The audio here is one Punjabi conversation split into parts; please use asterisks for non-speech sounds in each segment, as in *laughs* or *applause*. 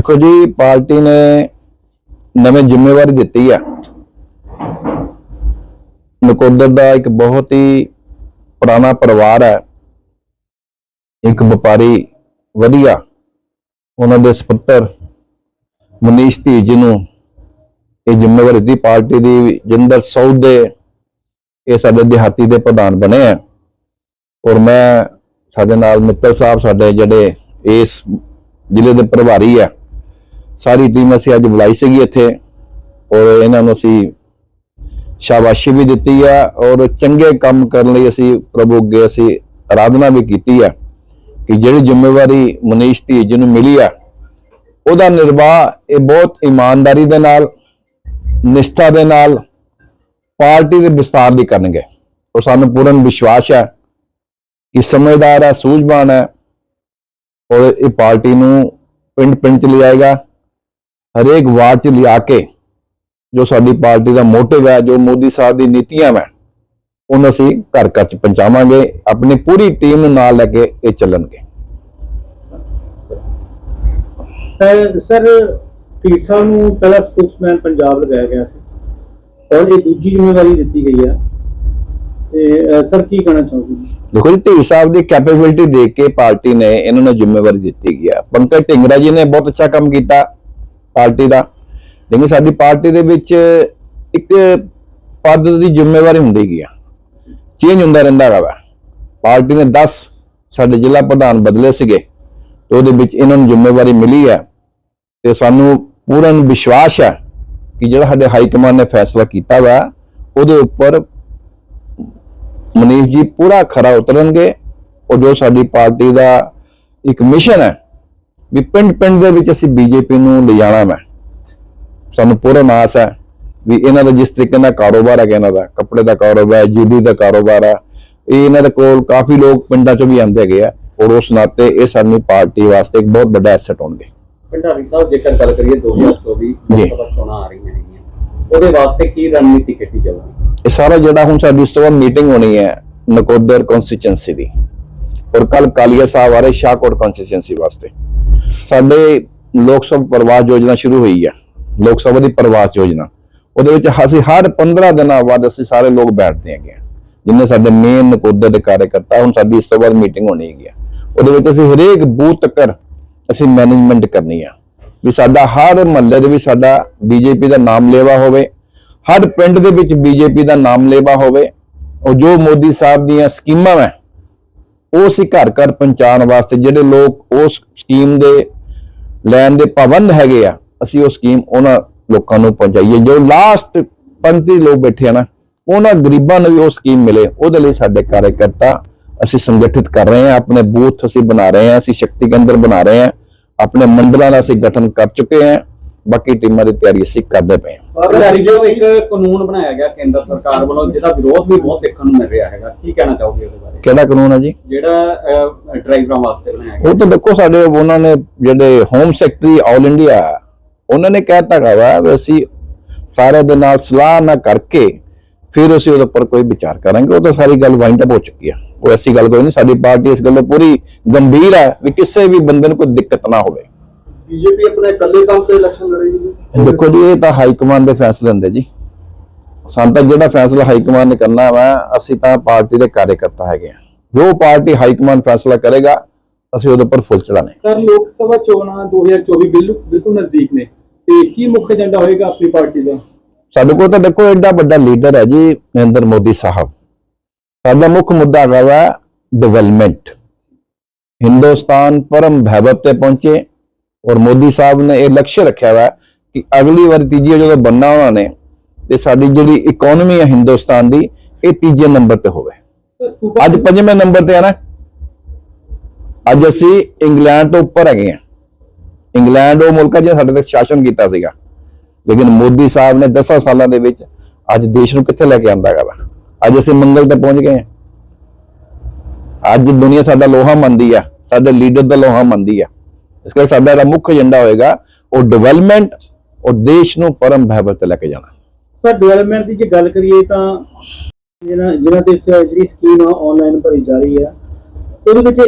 ਦੇਖੋ ਜੀ, ਪਾਰਟੀ ਨੇ ਨਵੇਂ ਜ਼ਿੰਮੇਵਾਰੀ ਦਿੱਤੀ ਆ। ਨਕੋਦਰ ਦਾ ਇੱਕ ਬਹੁਤ ਹੀ ਪੁਰਾਣਾ ਪਰਿਵਾਰ ਹੈ। ਇੱਕ ਵਪਾਰੀ ਵਧੀਆ, ਉਹਨਾਂ ਦੇ ਸੁਪੁੱਤਰ ਮਨੀਸ਼ ਧੀ ਜੀ ਨੂੰ ਇਹ ਜ਼ਿੰਮੇਵਾਰੀ ਦੀ ਪਾਰਟੀ ਦੀ ਜਿੰਦਰ ਸੌਦ ਦੇ ਇਹ ਸਾਡੇ ਦਿਹਾਤੀ ਦੇ ਪ੍ਰਧਾਨ ਬਣੇ ਆ। ਔਰ ਮੈਂ ਸਾਡੇ ਨਾਲ ਮਿੱਤਲ ਸਾਹਿਬ, ਸਾਡੇ ਜਿਹੜੇ ਇਸ ਜ਼ਿਲ੍ਹੇ ਦੇ ਪ੍ਰਭਾਰੀ ਆ ਸਾਰੀ ਟੀਮ ਅਸੀਂ ਅੱਜ ਬੁਲਾਈ ਸੀਗੀ ਇੱਥੇ ਔਰ ਇਹਨਾਂ ਨੂੰ ਅਸੀਂ ਸ਼ਾਬਾਸ਼ੀ ਵੀ ਦਿੱਤੀ ਆ ਔਰ ਚੰਗੇ ਕੰਮ ਕਰਨ ਲਈ ਅਸੀਂ ਪ੍ਰਭੂ ਅੱਗੇ ਅਸੀਂ ਆਰਾਧਨਾ ਵੀ ਕੀਤੀ ਆ ਕਿ ਜਿਹੜੀ ਜ਼ਿੰਮੇਵਾਰੀ ਮਨੀਸ਼ ਧੀਜ ਨੂੰ ਮਿਲੀ ਆ, ਉਹਦਾ ਨਿਰਵਾਹ ਇਹ ਬਹੁਤ ਇਮਾਨਦਾਰੀ ਦੇ ਨਾਲ, ਨਿਸ਼ਠਾ ਦੇ ਨਾਲ ਪਾਰਟੀ ਦੇ ਵਿਸਤਾਰ ਦੀ ਕਰਨਗੇ। ਔਰ ਸਾਨੂੰ ਪੂਰਨ ਵਿਸ਼ਵਾਸ ਹੈ ਕਿ ਸਮਝਦਾਰ ਹੈ ਸੂਝਵਾਨ ਹੈ ਔਰ ਇਹ ਪਾਰਟੀ ਨੂੰ ਪਿੰਡ ਪਿੰਡ ਚ ਲਿਆਏਗਾ ਹਰੇਕ ਵਾਰਡ ਚ ਲਿਆ ਕੇ ਜੋ ਸਾਡੀ ਪਾਰਟੀ ਦਾ ਮੋਟਿਵ ਹੈ ਜੋ ਮੋਦੀ ਸਾਹਿਬ ਦੀ ਨੀਤੀਆਂ ਹੈ ਉਹਨੂੰ ਅਸੀਂ ਘਰ ਘਰ ਚ ਪਹੁੰਚਾਵਾਂਗੇ ਆਪਣੀ ਪੂਰੀ ਟੀਮ ਨੂੰ ਨਾਲ ਲੈ ਕੇ ਇਹ ਚੱਲਣਗੇ। ਸਰ ਸਾਹਿਬ ਨੂੰ ਪਹਿਲਾ ਸਪੋਕਸਮੈਨ ਪੰਜਾਬ ਲਗਾਇਆ ਗਿਆ ਸੀ। ਔਰ ਇਹ ਦੂਜੀ ਜ਼ਿੰਮੇਵਾਰੀ ਦਿੱਤੀ ਗਈ ਹੈ ਤੇ ਸਰ ਕੀ ਕਹਿਣਾ ਚਾਹੋਗੇ? ਦੇਖੋ ਜੀ ਢੀਰ ਸਾਹਿਬ ਦੀ ਕੈਪੇਬਿਲਿਟੀ ਦੇਖ ਕੇ ਪਾਰਟੀ ਨੇ ਇਹਨਾਂ ਨੂੰ ਜ਼ਿੰਮੇਵਾਰੀ ਦਿੱਤੀ ਹੈ ਪੰਕਜ ਢਿੰਗਰਾ ਜੀ ਨੇ ਬਹੁਤ ਅੱਛਾ ਕੰਮ ਕੀਤਾ। ਪਾਰਟੀ ਦਾ। ਲੇਕਿਨ ਸਾਡੀ ਪਾਰਟੀ ਦੇ ਵਿੱਚ ਇੱਕ ਪਦ ਦੀ ਜ਼ਿੰਮੇਵਾਰੀ ਹੁੰਦੀ ਗਈ ਆ। ਚੇਂਜ ਹੁੰਦਾ ਰਹਿੰਦਾ ਹੈਗਾ ਵਾ। ਪਾਰਟੀ ਨੇ 10 ਸਾਡੇ ਜ਼ਿਲ੍ਹਾ ਪ੍ਰਧਾਨ ਬਦਲੇ ਸੀਗੇ ਤੇ ਉਹਦੇ ਵਿੱਚ ਇਹਨਾਂ ਨੂੰ ਜ਼ਿੰਮੇਵਾਰੀ ਮਿਲੀ ਹੈ ਤੇ ਸਾਨੂੰ ਪੂਰਨ ਵਿਸ਼ਵਾਸ ਹੈ ਕਿ ਜਿਹੜਾ ਸਾਡੇ ਹਾਈ ਕਮਾਂਡ ਨੇ ਫੈਸਲਾ ਕੀਤਾ ਵਾ, ਉਹਦੇ ਉੱਪਰ ਮਨੀਸ਼ ਜੀ ਪੂਰਾ ਖਰਾ ਉਤਰਨਗੇ ਉਹ ਜੋ ਸਾਡੀ ਪਾਰਟੀ ਦਾ ਇੱਕ ਮਿਸ਼ਨ ਹੈ ਵੀ ਪਿੰਡ ਪਿੰਡ ਦੇ ਵਿੱਚ ਅਸੀਂ ਬੀਜੇਪੀ ਨੂੰ ਲਿਜਾਣਾ ਮੈਂ। ਸਾਨੂੰ ਪੂਰਨ ਆਸ ਹੈ ਵੀ ਇਹਨਾਂ ਦਾ ਜਿਸ ਤਰੀਕੇ ਨਾਲ ਕਾਰੋਬਾਰ ਹੈ ਇਹਨਾਂ ਦਾ ਕੱਪੜੇ ਦਾ ਕਾਰੋਬਾਰ ਹੈ ਜੀਡੀ ਦਾ ਕਾਰੋਬਾਰ ਹੈ ਇਹ ਇਹਨਾਂ ਦੇ ਕੋਲ ਕਾਫੀ ਲੋਕ ਪਿੰਡਾਂ ਚੋਂ ਵੀ ਆਉਂਦੇ ਹੈਗੇ ਆ ਔਰ ਉਸ ਨਾਤੇ ਇਹ ਸਾਡੀ ਪਾਰਟੀ ਵਾਸਤੇ ਇੱਕ ਬਹੁਤ ਵੱਡਾ ਐਸੈਟ ਹੋਣਗੇ। ਭੰਡਾਰੀ ਸਾਹਿਬ ਜੇਕਰ ਗੱਲ ਕਰੀਏ 2024 ਜੀ। ਲੋਕ ਸਭਾ ਚੋਣਾਂ ਆ ਰਹੀਆਂ ਹੈਗੀਆਂ। ਉਹਦੇ ਵਾਸਤੇ ਕੀ ਰਣਨੀਤੀ ਕੀਤੀ ਜਾਊਗੀ? ਇਹ ਸਾਰਾ ਜਿਹੜਾ ਹੁਣ ਸਾਡੀ ਇਸ ਤੋਂ ਬਾਅਦ ਮੀਟਿੰਗ ਹੋਣੀ ਹੈ ਨਕੋਦਰ ਕਨਸਟੀਚੁਐਂਸੀ ਦੀ। ਔਰ ਕੱਲ ਕਾਲੀਆ ਸਾਹਿਬ ਆ ਰਹੇ ਸ਼ਾਹਕੋਟ ਕਨਸਟੀਚੁਐਂਸੀ ਵਾਸਤੇ। ਸਾਡੇ ਲੋਕ ਸਭਾ ਪ੍ਰਵਾਸ ਯੋਜਨਾ ਸ਼ੁਰੂ ਹੋਈ ਹੈ ਲੋਕ ਸਭਾ ਦੀ ਪ੍ਰਵਾਸ ਯੋਜਨਾ। ਉਹਦੇ ਵਿੱਚ ਅਸੀਂ ਹਰ 15 ਦਿਨਾਂ ਬਾਅਦ ਅਸੀਂ ਸਾਰੇ ਲੋਕ ਬੈਠਦੇ ਹੈਗੇ ਹਾਂ ਜਿੰਨੇ ਸਾਡੇ ਮੇਨ ਨਕੋਦਰ ਦੇ ਕਾਰਜਕਰਤਾ, ਹੁਣ ਸਾਡੀ ਇਸ ਤੋਂ ਬਾਅਦ ਮੀਟਿੰਗ ਹੋਣੀ ਹੈਗੀ ਆ। ਉਹਦੇ ਵਿੱਚ ਅਸੀਂ ਹਰੇਕ ਬੂਥ ਤੱਕ ਅਸੀਂ ਮੈਨੇਜਮੈਂਟ ਕਰਨੀ ਆ। ਵੀ ਸਾਡਾ ਹਰ ਮਹੱਲੇ ਦੇ ਵਿੱਚ ਸਾਡਾ ਬੀਜੇਪੀ ਦਾ ਨਾਮ ਲੇਵਾ ਹੋਵੇ, ਹਰ ਪਿੰਡ ਦੇ ਵਿੱਚ ਬੀਜੇਪੀ ਦਾ ਨਾਮ ਲੇਵਾ ਹੋਵੇ, ਉਹ ਜੋ ਮੋਦੀ ਸਾਹਿਬ ਦੀਆਂ ਸਕੀਮਾਂ ਹੈ ਉਹ ਅਸੀਂ ਘਰ ਘਰ ਪਹੁੰਚਾਉਣ ਵਾਸਤੇ ਜਿਹੜੇ ਲੋਕ ਉਸ ਸਕੀਮ ਦੇ ਲੈਣ ਦੇ ਪਾਬੰਦ ਹੈਗੇ ਆ, ਅਸੀਂ ਉਹ ਸਕੀਮ ਉਹਨਾਂ ਲੋਕਾਂ ਨੂੰ ਪਹੁੰਚਾਈਏ। ਜੋ ਲਾਸਟ ਪੰਕਤੀ ਲੋਕ ਬੈਠੇ ਆ ਨਾ, ਉਹਨਾਂ ਗਰੀਬਾਂ ਨੂੰ ਵੀ ਉਹ ਸਕੀਮ ਮਿਲੇ। ਉਹਦੇ ਲਈ ਸਾਡੇ ਕਾਰਜਕਰਤਾ ਅਸੀਂ ਸੰਗਠਿਤ ਕਰ ਰਹੇ ਹਾਂ ਆਪਣੇ ਬੂਥ ਅਸੀਂ ਬਣਾ ਰਹੇ ਹਾਂ ਅਸੀਂ ਸ਼ਕਤੀ ਕੇਂਦਰ ਬਣਾ ਰਹੇ ਹਾਂ ਆਪਣੇ ਮੰਡਲਾਂ ਦਾ ਅਸੀਂ ਗਠਨ ਕਰ ਚੁੱਕੇ ਹਾਂ ਬਾਕੀ ਟੀਮਾਂ ਦੀ ਤਿਆਰੀ ਅਸੀਂ ਕਰਦੇ ਪਏ ਹਾਂ। ਸਾਹਿਬ ਇੱਕ ਕਾਨੂੰਨ ਬਣਾਇਆ ਗਿਆ ਕੇਂਦਰ ਸਰਕਾਰ ਵੱਲੋਂ ਜਿਹਦਾ ਵਿਰੋਧ ਵੀ ਬਹੁਤ ਦੇਖਣ ਨੂੰ ਮਿਲ ਰਿਹਾ ਹੈਗਾ ਕੀ ਕਹਿਣਾ ਚਾਹੋਗੇ ਉਹਦੇ ਬਾਰੇ? ਕਿਹੜਾ ਕਾਨੂੰਨ ਹੈ ਜੀ? ਜਿਹੜਾ ਡਰਾਈਵਰਾਂ ਵਾਸਤੇ ਬਣਾਇਆ ਗਿਆ। ਉਹ ਤਾਂ ਦੇਖੋ ਸਾਡੇ ਉਹਨਾਂ ਨੇ ਜਿਹੜੇ ਹੋਮ ਸੈਕਟਰੀ ਆਲ ਇੰਡੀਆ ਉਹਨਾਂ ਨੇ ਕਹਿਤਾ ਹੈਗਾ ਵੀ ਅਸੀਂ ਸਾਰੇ ਦੇ ਨਾਲ ਸਲਾਹ ਨਾ ਕਰਕੇ ਫਿਰ ਅਸੀਂ ਉਹਦੇ ਉੱਪਰ ਕੋਈ ਵਿਚਾਰ ਕਰਾਂਗੇ। ਉਹ ਤਾਂ ਸਾਰੀ ਗੱਲ ਵਾਈਂਡ ਅਪ ਹੋ ਚੁੱਕੀ ਆ। ਉਹ ਐਸੀ ਗੱਲ ਕੋਈ ਨਹੀਂ ਸਾਡੀ ਪਾਰਟੀ ਇਸ ਗੱਲੋਂ ਪੂਰੀ ਗੰਭੀਰ ਹੈ ਵੀ ਕਿਸੇ ਵੀ ਬੰਦੇ ਨੂੰ ਕੋਈ ਦਿੱਕਤ ਨਾ ਹੋਵੇ। ਬੀਜੇਪੀ ਆਪਣੇ ਇਕੱਲੇ ਕੰਮ ਤੇ ਇਲੈਕਸ਼ਨ ਲੜੇਗੀ ਦੇਖੋ ਜੀ ਇਹ ਤਾਂ ਹਾਈ ਕਮਾਂਡ ਦੇ ਫੈਸਲੇ ਹੁੰਦੇ ਜੀ। ਸਾਨੂੰ ਤਾਂ ਜਿਹੜਾ ਫੈਸਲਾ ਹਾਈ ਕਮਾਂਡ ਨੇ ਕਰਨਾ ਵਾ ਅਸੀਂ ਤਾਂ ਪਾਰਟੀ ਦੇ ਕਾਰਜਕਰਤਾ ਹੈਗੇ ਆ। ਜੋ ਪਾਰਟੀ ਹਾਈ ਕਮਾਂਡ ਫੈਸਲਾ ਕਰੇਗਾ ਅਸੀਂ ਉਹਦੇ ਉੱਪਰ ਫੁੱਲ ਚੜਾਣੇ ਸਰ ਲੋਕ ਸਭਾ ਚੋਣਾਂ 2024 ਬਿਲਕੁਲ ਨਜ਼ਦੀਕ ਨੇ। ਤੇ ਕੀ ਮੁੱਖ ਏਜੰਡਾ ਹੋਏਗਾ ਆਪਣੀ ਪਾਰਟੀ ਦਾ? ਸਾਡੇ ਕੋਲ ਤਾਂ ਦੇਖੋ ਐਡਾ ਵੱਡਾ ਲੀਡਰ ਹੈ ਜੀ ਨਰਿੰਦਰ ਮੋਦੀ ਸਾਹਿਬ। ਸਾਡਾ ਮੁੱਖ ਮੁੱਦਾ ਹੈਗਾ ਡਿਵੈਲਪਮੈਂਟ ਹਿੰਦੁਸਤਾਨ ਪਰਮ ਵੈਭਵ ਤੇ ਪਹੁੰਚੇ। ਔਰ ਮੋਦੀ ਸਾਹਿਬ ਨੇ ਇਹ ਲਕਸ਼ ਰੱਖਿਆ ਵਾ ਕਿ ਅਗਲੀ ਵਾਰ ਤੀਜੀ ਜਦੋਂ ਬੰਨਾ ਉਹਨਾਂ ਨੇ, ਤੇ ਸਾਡੀ ਜਿਹੜੀ ਇਕਨੋਮੀ ਹੈ ਹਿੰਦੁਸਤਾਨ ਦੀ, ਇਹ ਤੀਜੇ ਨੰਬਰ ਤੇ ਹੋਵੇ। ਅੱਜ ਪੰਜਵੇਂ ਨੰਬਰ ਤੇ ਆ ਨਾ। ਅੱਜ ਅਸੀਂ ਇੰਗਲੈਂਡ ਤੋਂ ਉੱਪਰ ਹੈਗੇ ਆ ਇੰਗਲੈਂਡ ਉਹ ਮੁਲਕ ਹੈ ਜਿਹਨੇ ਸਾਡੇ ਤੇ ਸ਼ਾਸਨ ਕੀਤਾ ਸੀਗਾ। ਲੇਕਿਨ ਮੋਦੀ ਸਾਹਿਬ ਨੇ 10 ਸਾਲਾਂ ਦੇ ਵਿੱਚ ਅੱਜ ਦੇਸ਼ ਨੂੰ ਕਿੱਥੇ ਲੈ ਕੇ ਆਂਦਾ ਹੈਗਾ ਵਾ? ਅੱਜ ਅਸੀਂ ਮੰਗਲ ਤੇ ਪਹੁੰਚ ਗਏ ਹਾਂ। ਅੱਜ ਦੁਨੀਆ ਸਾਡਾ ਲੋਹਾ ਮੰਨਦੀ ਆ, ਸਾਡੇ ਲੀਡਰ ਦਾ ਲੋਹਾ ਮੰਨਦੀ ਆ। ਇਸ ਕਰਕੇ ਸਾਡਾ ਜਿਹੜਾ ਮੁੱਖ ਏਜੰਡਾ ਹੋਏਗਾ ਉਹ ਡਿਵੈਲਪਮੈਂਟ ਔਰ ਦੇਸ਼ ਨੂੰ ਪਰਮ ਵੈਭਵ ਤੇ ਲੈ ਕੇ ਜਾਣਾ। ਸਰ ਡਿਵੈਲਪਮੈਂਟ ਦੀ ਜੇ ਗੱਲ ਕਰੀਏ ਤਾਂ ਜਿਹੜਾ ਦੇ ਵਿੱਚ ਜਿਹੜੀ ਸਕੀਮ ਆ ਆਨਲਾਈਨ ਭਰੀ ਜਾ ਰਹੀ ਹੈ ਉਹਦੇ ਵਿੱਚ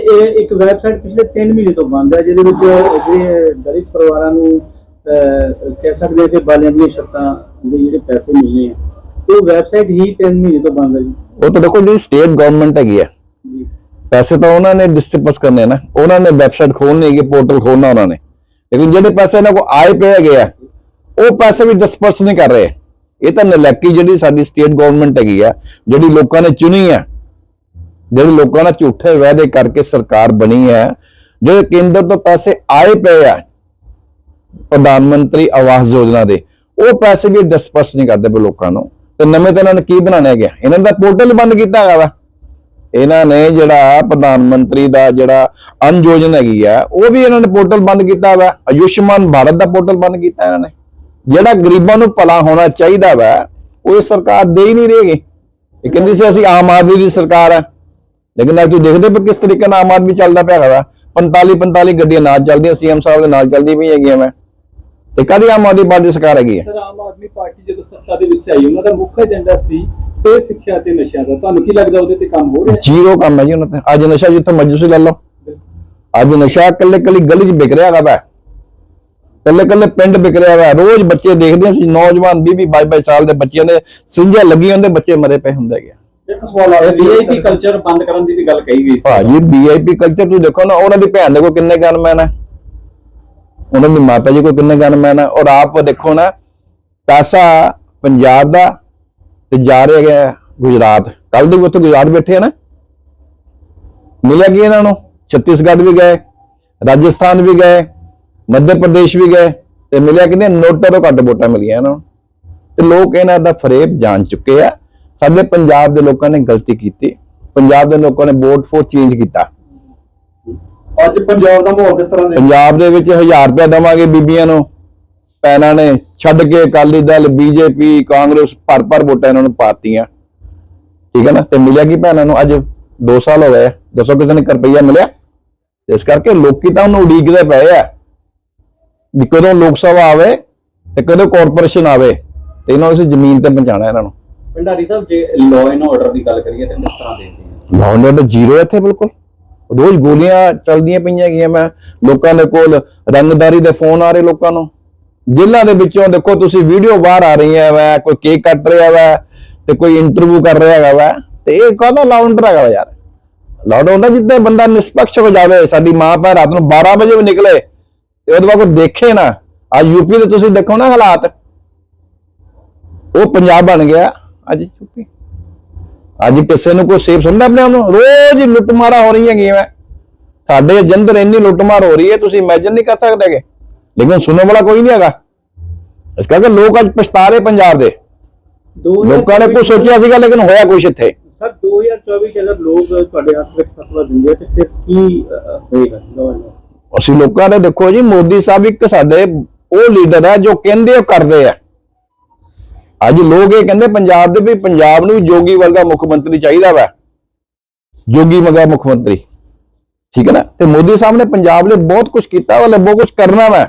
ਇੱਕ ਵੈਬਸਾਈਟ ਪਿਛਲੇ 3 ਮਹੀਨੇ ਤੋਂ ਬੰਦ ਹੈ ਜਿਹਦੇ ਵਿੱਚ ਜਿਹੜੇ ਦਲਿਤ ਪਰਿਵਾਰਾਂ ਨੂੰ ਕਹਿ ਸਕਦੇ ਹਾਂ ਕਿ ਬਾਲਿਆਂ ਦੀਆਂ ਛੱਤਾਂ ਦੇ ਜਿਹੜੇ ਪੈਸੇ ਮਿਲਨੇ ਆ ਉਹ ਵੈਬਸਾਈਟ ਹੀ 3 ਮਹੀਨੇ ਤੋਂ ਬੰਦ ਹੈ ਉਹ ਤਾਂ ਦੇਖੋ ਜਿਹੜੀ ਸਟੇਟ ਗਵਰਨਮੈਂਟ ਹੈਗੀ ਆ ਜੀ ਪੈਸੇ ਤਾਂ ਉਹਨਾਂ ਨੇ ਡਿਸਟ੍ਰਿਬਿਊਟ ਕਰਨੇ ਨਾ, ਉਹਨਾਂ ਨੇ ਵੈਬਸਾਈਟ ਖੋਲਣੀ ਹੈਗੀ ਪੋਰਟਲ ਖੋਲਣਾ ਉਹਨਾਂ ਨੇ। ਲੇਕਿਨ ਜਿਹੜੇ ਪੈਸੇ ਇਹਨਾਂ ਕੋ ਆਏ ਪਏ ਹੈਗੇ ਆ, ਉਹ ਪੈਸੇ ਵੀ ਡਿਸਪਰਸ ਨਹੀਂ ਕਰ ਰਹੇ। ਇਹ ਤਾਂ ਨਲੈਕੀ ਜਿਹੜੀ ਸਾਡੀ ਸਟੇਟ ਗਵਰਨਮੈਂਟ ਹੈਗੀ ਆ, ਜਿਹੜੀ ਲੋਕਾਂ ਨੇ ਚੁਣੀ ਆ, ਜਿਹੜੀ ਲੋਕਾਂ ਨਾਲ ਝੂਠੇ ਵਾਅਦੇ ਕਰਕੇ ਸਰਕਾਰ ਬਣੀ ਹੈ ਜਿਹੜੇ ਕੇਂਦਰ ਤੋਂ ਪੈਸੇ ਆਏ ਪਏ ਆ, ਪ੍ਰਧਾਨ ਮੰਤਰੀ ਆਵਾਸ ਯੋਜਨਾ ਦੇ, ਉਹ ਪੈਸੇ ਵੀ ਡਿਸਪਰਸ ਨਹੀਂ ਕਰਦੇ ਪਏ ਲੋਕਾਂ ਨੂੰ। ਤੇ ਨਵੇਂ ਤਾਂ ਇਹਨਾਂ ਨੇ ਕੀ ਬਣਾਉਣਾ ਗਿਆ ਇਹਨਾਂ ਦਾ ਪੋਰਟਲ ਬੰਦ ਕੀਤਾ ਹੈਗਾ ਵਾ। ਇਹਨਾਂ ਨੇ ਜਿਹੜਾ ਪ੍ਰਧਾਨ ਮੰਤਰੀ ਦਾ ਜਿਹੜਾ ਅਨ ਯੋਜਨਾ ਹੈਗੀ ਆ, ਉਹ ਵੀ ਇਹਨਾਂ ਨੇ ਪੋਰਟਲ ਬੰਦ ਕੀਤਾ ਵਾ, ਆਯੁਸ਼ਮਾਨ ਭਾਰਤ ਦਾ ਪੋਰਟਲ ਬੰਦ ਕੀਤਾ ਇਹਨਾਂ ਨੇ। ਜਿਹੜਾ ਗਰੀਬਾਂ ਨੂੰ ਭਲਾ ਹੋਣਾ ਚਾਹੀਦਾ ਵਾ, ਉਹ ਸਰਕਾਰ ਦੇ ਹੀ ਨਹੀਂ ਰਹੇਗੀ ਇਹ ਕਹਿੰਦੀ ਸੀ, ਅਸੀਂ ਆਮ ਆਦਮੀ ਦੀ ਸਰਕਾਰ ਆ। ਲੇਕਿਨ ਅੱਜ ਤੁਸੀਂ ਦੇਖਦੇ ਹੋ ਕਿਸ ਤਰੀਕੇ ਨਾਲ ਆਮ ਆਦਮੀ ਚੱਲਦਾ ਪਿਆ ਹੈਗਾ 45 45 ਗੱਡੀਆਂ ਨਾਲ ਚੱਲਦੀਆਂ, ਸੀਐਮ ਸਾਹਿਬ ਦੇ ਨਾਲ ਚੱਲਦੀ ਪਈ ਹੈਗੀਆਂ ਮੈਂ ਤੇ ਕਦੀ ਆਮ ਆਦਮੀ ਪਾਰਟੀ ਦੀ ਸਰਕਾਰ ਹੈਗੀ ਹੈ ਸਰ, ਆਮ ਆਦਮੀ ਪਾਰਟੀ ਜਦੋਂ ਸੱਤਾ ਦੇ ਵਿੱਚ ਆਈ, ਉਹਨਾਂ ਦਾ ਮੁੱਖ ਏਜੰਡਾ ਸੀ ਸਿਹਤ ਸਿੱਖਿਆ ਤੇ ਨਸ਼ਿਆਂ ਦਾ। ਤੁਹਾਨੂੰ ਕੀ ਲੱਗਦਾ ਉਹਦੇ ਤੇ ਕੰਮ ਹੋ ਰਿਹਾ? ਹੈ ਜ਼ੀਰੋ ਕੰਮ ਹੈ ਜੀ ਉਹਨਾਂ ਤੇ। ਅੱਜ ਨਸ਼ਾ ਜਿੱਥੇ ਮਰਜ਼ੀ ਲੈ ਲਓ। ਅੱਜ ਨਸ਼ਾ ਕੱਲੇ ਕੱਲੀ ਗਲੀ 'ਚ ਵਿਕ ਰਿਹਾ ਹੈਗਾ ਕੱਲੇ ਕੱਲੇ ਪਿੰਡ ਵਿਕ ਰਿਹਾ ਵਾ। ਰੋਜ਼ ਬੱਚੇ ਦੇਖਦੇ ਅਸੀਂ ਨੌਜਵਾਨ 20 22 22 ਸਾਲ ਦੇ ਬੱਚਿਆਂ ਦੇ ਸਿੰਝਾਂ ਲੱਗੀਆਂ ਹੁੰਦੇ ਬੱਚੇ ਮਰੇ ਪਏ ਹੁੰਦੇ ਹੈਗੇ ਇੱਕ ਸਵਾਲ ਆ ਵੀਆਈਪੀ ਕਲਚਰ ਬੰਦ ਕਰਨ ਦੀ ਵੀ ਗੱਲ ਕਹੀ ਗਈ ਸੀ। ਭਾਜੀ ਵੀਆਈਪੀ ਕਲਚਰ ਤੁਸੀਂ ਦੇਖੋ ਨਾ ਉਹਨਾਂ ਦੀ ਭੈਣ ਦੇ ਕੋਲ ਕਿੰਨੇ ਗਨਮੈਨ ਹੈ ਉਹਨਾਂ ਦੀ ਮਾਤਾ ਜੀ ਕੋਲ ਕਿੰਨੇ ਗਨਮੈਨ ਹੈ ਔਰ ਆਪ ਦੇਖੋ ਨਾ ਪੈਸਾ ਪੰਜਾਬ ਦਾ ਤੇ ਜਾ ਰਿਹਾ ਹੈਗਾ ਗੁਜਰਾਤ। ਕੱਲ ਦੇ ਉੱਥੇ ਗੁਜਰਾਤ ਬੈਠੇ ਆ ਨਾ। ਮਿਲਿਆ ਕੀ ਇਹਨਾਂ ਨੂੰ? ਛੱਤੀਸਗੜ੍ਹ ਵੀ ਗਏ ਰਾਜਸਥਾਨ ਵੀ ਗਏ ਮੱਧ ਪ੍ਰਦੇਸ਼ ਵੀ ਗਏ ਤੇ ਮਿਲਿਆ ਕਿਨੇ? ਨੋਟਾਂ ਤੋਂ ਘੱਟ ਵੋਟਾਂ ਮਿਲੀਆਂ ਇਹਨਾਂ ਨੂੰ। ਤੇ ਲੋਕ ਇਹਨਾਂ ਦਾ ਫਰੇਬ ਜਾਣ ਚੁੱਕੇ ਆ। ਸਾਡੇ ਪੰਜਾਬ ਦੇ ਲੋਕਾਂ ਨੇ ਗਲਤੀ ਕੀਤੀ। ਪੰਜਾਬ ਦੇ ਲੋਕਾਂ ਨੇ ਵੋਟ ਫੋਰ ਚੇਂਜ ਕੀਤਾ। ਅੱਜ ਪੰਜਾਬ ਦਾ ਮਾਹੌਲ ਕਿਸ ਤਰ੍ਹਾਂ ਪੰਜਾਬ ਦੇ ਵਿੱਚ 1000 ਰੁਪਏ ਦਵਾਂਗੇ ਬੀਬੀਆਂ ਨੂੰ। ਪੈਣਾ ਨੇ ਛੱਡ ਕੇ ਅਕਾਲੀ ਦਲ ਬੀਜੇਪੀ ਕਾਂਗਰਸ ਭਰ ਭਰ ਵੋਟਾਂ ਇਹਨਾਂ ਨੂੰ ਪਾਤੀਆਂ। ਠੀਕ ਹੈ ਨਾ? ਤੇ ਮਿਲਿਆ ਕੀ ਭੈਣਾਂ ਨੂੰ? ਅੱਜ 2 ਸਾਲ ਹੋ ਗਏ ਦੱਸੋ ਕਿਸੇ ਨੇ ਰੁਪਈਆ ਮਿਲਿਆ? ਇਸ ਕਰਕੇ ਲੋਕੀ ਤਾਂ ਉਹਨੂੰ ਉਡੀਕਦੇ ਪਏ ਆ ਵੀ ਕਦੋਂ ਲੋਕ ਸਭਾ ਆਵੇ ਤੇ ਕਦੋਂ ਕਾਰਪੋਰੇਸ਼ਨ ਆਵੇ ਤੇ ਇਹਨਾਂ ਨੂੰ ਅਸੀਂ ਜ਼ਮੀਨ ਤੇ ਪਹੁੰਚਾਣਾ ਇਹਨਾਂ ਨੂੰ। ਭੰਡਾਰੀ ਸਾਹਿਬ ਜੇ ਲਾਅ ਐਂਡ ਆਰਡਰ ਦੀ ਗੱਲ ਕਰੀਏ ਤਾਂ ਕਿਸ ਤਰ੍ਹਾਂ ਦੇਖਦੇ ਹੋ ਤਾਂ ਜ਼ੀਰੋ ਇੱਥੇ ਬਿਲਕੁਲ। ਰੋਜ਼ ਗੋਲੀਆਂ ਚੱਲਦੀਆਂ ਪਈਆਂ ਗਈਆਂ ਮੈਂ ਲੋਕਾਂ ਦੇ ਕੋਲ ਰੰਗਦਾਰੀ ਦੇ ਫੋਨ ਆ ਰਹੇ ਲੋਕਾਂ ਨੂੰ। ਜੇਲ੍ਹਾਂ ਦੇ ਵਿੱਚੋਂ ਦੇਖੋ ਤੁਸੀਂ ਵੀਡੀਓ ਬਾਹਰ ਆ ਰਹੀਆਂ ਵਾ, ਕੋਈ ਕੇਕ ਕੱਟ ਰਿਹਾ ਵਾ ਤੇ ਕੋਈ ਇੰਟਰਵਿਊ ਕਰ ਰਿਹਾ ਹੈਗਾ ਵਾ ਤੇ ਇਹ ਕਾਹਦਾ ਲਾਉਂਡਰ ਹੈਗਾ ਵਾ ਯਾਰ? ਲਾਉਂਡਰ ਹੁੰਦਾ ਜਿੱਦਾਂ ਬੰਦਾ ਨਿਸ਼ਪਕਸ਼ ਹੋ ਜਾਵੇ, ਸਾਡੀ ਮਾਂ ਭੈਣ ਰਾਤ ਨੂੰ 12 ਵਜੇ ਵੀ ਨਿਕਲੇ ਤੇ ਉਹਦੇ ਬਾਅਦ ਕੋਈ ਦੇਖੇ ਨਾ ਅੱਜ ਯੂਪੀ ਦੇ ਤੁਸੀਂ ਦੇਖੋ ਨਾ ਹਾਲਾਤ। ਉਹ ਪੰਜਾਬ ਬਣ ਗਿਆ। ਅੱਜ ਯੂਪੀ ਅੱਜ ਕਿਸੇ ਨੂੰ ਕੋਈ ਸੇਫ ਸਮਝਦਾ ਆਪਣੇ ਆਪ ਨੂੰ? ਰੋਜ਼ ਹੀ ਲੁੱਟਮਾਰਾਂ ਹੋ ਰਹੀਆਂ ਹੈਗੀਆਂ ਸਾਡੇ ਜੰਦਰ ਇੰਨੀ ਲੁੱਟਮਾਰ ਹੋ ਰਹੀ ਹੈ, ਤੁਸੀਂ ਇਮੇਜਿਨ ਨਹੀਂ ਕਰ ਸਕਦੇ ਸਕਦੇਗੇ ਲੇਕਿਨ ਸੁਣਨ ਵਾਲਾ ਕੋਈ ਨਹੀਂ ਹੈਗਾ। ਇਸ ਕਰਕੇ ਲੋਕ ਅੱਜ ਪਛਤਾ ਰਹੇ ਪੰਜਾਬ ਦੇ। ਲੋਕਾਂ ਨੇ ਕੁਝ ਸੋਚਿਆ ਸੀਗਾ ਲੇਕਿਨ ਹੋਇਆ ਕੁਛ ਇੱਥੇ। ਸਰ 2024 ਚ ਅਗਰ ਲੋਕ ਤੁਹਾਡੇ ਹੱਥ ਵਿੱਚ ਫਤਵਾ ਦਿੰਦੇ ਤੇ ਫਿਰ ਕੀ ਹੋਏਗਾ ਅਸੀਂ ਲੋਕਾਂ ਨੇ ਦੇਖੋ ਜੀ ਮੋਦੀ ਸਾਹਿਬ ਇੱਕ ਸਾਡੇ ਉਹ ਲੀਡਰ ਹੈ ਜੋ ਕਹਿੰਦੇ ਉਹ ਕਰਦੇ ਆ। ਅੱਜ ਲੋਕ ਇਹ ਕਹਿੰਦੇ ਪੰਜਾਬ ਦੇ ਵੀ ਪੰਜਾਬ ਨੂੰ ਜੋਗੀ ਵਰਗਾ ਮੁੱਖ ਮੰਤਰੀ ਚਾਹੀਦਾ ਵਾ। ਜੋਗੀ ਵਰਗਾ ਮੁੱਖ ਮੰਤਰੀ। ਠੀਕ ਹੈ ਨਾ? ਤੇ ਮੋਦੀ ਸਾਹਿਬ ਨੇ ਪੰਜਾਬ ਲਈ ਬਹੁਤ ਕੁਝ ਕੀਤਾ ਵਾਲੇ ਬਹੁਤ ਕੁਝ ਕਰਨਾ ਵਾ।